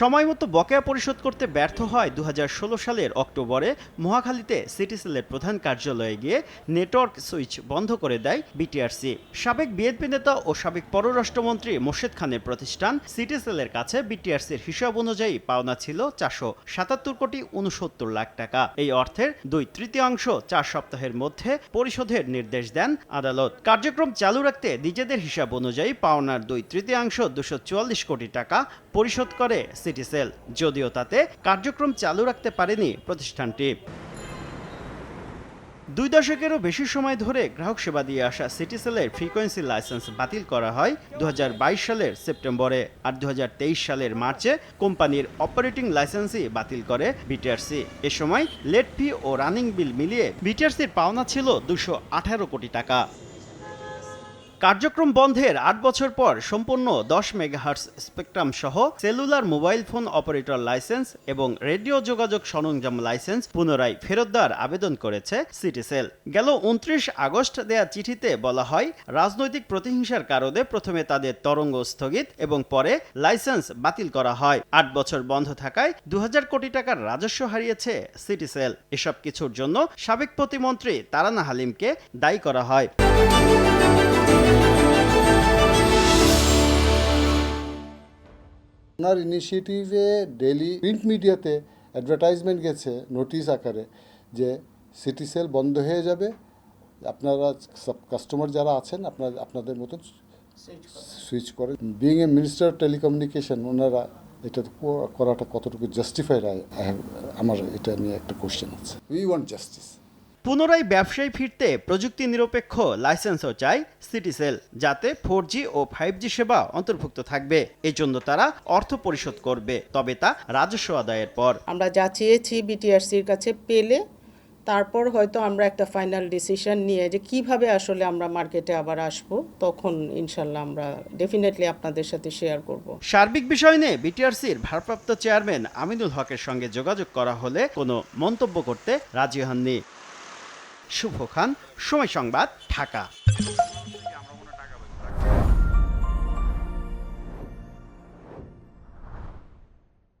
সময়মতো বকেয়া পরিশোধ করতে ব্যর্থ হয় দু হাজার ষোলো সালের অক্টোবরে। মহাখালীতে সিটিসেলের প্রধান কার্যালয়ে গিয়ে নেটওয়ার্ক সুইচ বন্ধ করে দেয় বিটিআরসি। সাবেক বিএনপি নেতা ও সাবেক পররাষ্ট্রমন্ত্রী মোর্শেদ খানের প্রতিষ্ঠান সিটিসেলের কাছে বিটিআরসির হিসাব অনুযায়ী পাওনা ছিল চারশো সাতাত্তর কোটি উনসত্তর লাখ টাকা। এই অর্থের দুই তৃতীয়াংশ চার সপ্তাহের মধ্যে পরিশোধের নির্দেশ দেন আদালত। কার্যক্রম চালু রাখতে নিজেদের হিসাব অনুযায়ী পাওনার দুই তৃতীয়াংশ দুশো কোটি টাকা পরিশোধ করে সিটিসেল যদিও তাতে কার্যক্রম চালু রাখতে পারেনি প্রতিষ্ঠানটি। দুই দশকেরও বেশি সময় ধরে গ্রাহক সেবা দিয়ে আসা সিটিসেলের ফ্রিকোয়েন্সি লাইসেন্স বাতিল করা হয় দু হাজার বাইশ সালের সেপ্টেম্বরে আর দু হাজার তেইশ সালের মার্চে কোম্পানির অপারেটিং লাইসেন্সই বাতিল করে বিটিআরসি। এ সময় লেট ফি ও রানিং বিল মিলিয়ে বিটিআরসির পাওনা ছিল দুশো কোটি টাকা। কার্যক্রম বন্ধের আট বছর পর সম্পূর্ণ দশ মেগাহার্স স্পেকট্রাম সহ cellular mobile phone operator licence এবং রেডিও যোগাযোগ সরঞ্জাম লাইসেন্স পুনরায় ফেরত দেওয়ার আবেদন করেছে সিটিসেল। গেল উনত্রিশ আগস্ট দেয়া চিঠিতে বলা হয়, রাজনৈতিক প্রতিহিংসার কারণে প্রথমে তাদের তরঙ্গ স্থগিত এবং পরে লাইসেন্স বাতিল করা হয়। আট বছর বন্ধ থাকায় দু হাজার কোটি টাকার রাজস্ব হারিয়েছে সিটিসেল। এসব কিছুর জন্য সাবেক প্রতিমন্ত্রী তারানা হালিমকে দায়ী করা হয়। ওনার ইনিশিয়েটিভে ডেলি প্রিন্ট মিডিয়াতে অ্যাডভার্টাইজমেন্ট গেছে নোটিশ আকারে যে সিটি সেল বন্ধ হয়ে যাবে। আপনারা কাস্টমার যারা আছেন আপনার আপনাদের মতন সুইচ করে। বিং এ মিনিস্টার টেলিকমিউনিকেশন ওনারা এটা করাটা কতটুকু জাস্টিফাইড আমার এটা নিয়ে একটা কোশ্চেন আছে। উই ওয়ান্ট জাস্টিস পুনরায় ব্যবসায় ফিরতে প্রযুক্তি নিরপেক্ষ লাইসেন্সও চায় সিটিসেল যাতে ফোর ও ফাইভ জি সেবা অন্তর্ভুক্ত থাকবে। এজন্য তারা অর্থ পরিশোধ করবে তবে তা রাজস্ব আদায়ের পর। আমরা যা চেয়েছি বিটিআরসির কাছে পেলে তারপর হয়তো আমরা একটা ফাইনাল ডিসিশন নিয়ে যে কীভাবে আসলে আমরা মার্কেটে আবার আসব তখন ইনশাল্লাহ আমরা ডেফিনেটলি আপনাদের সাথে শেয়ার করব। সার্বিক বিষয় নিয়ে বিটিআরসির ভারপ্রাপ্ত চেয়ারম্যান আমিনুল হকের সঙ্গে যোগাযোগ করা হলে কোনো মন্তব্য করতে রাজি হননি। শুভ খান সময় সংবাদ ঢাকা।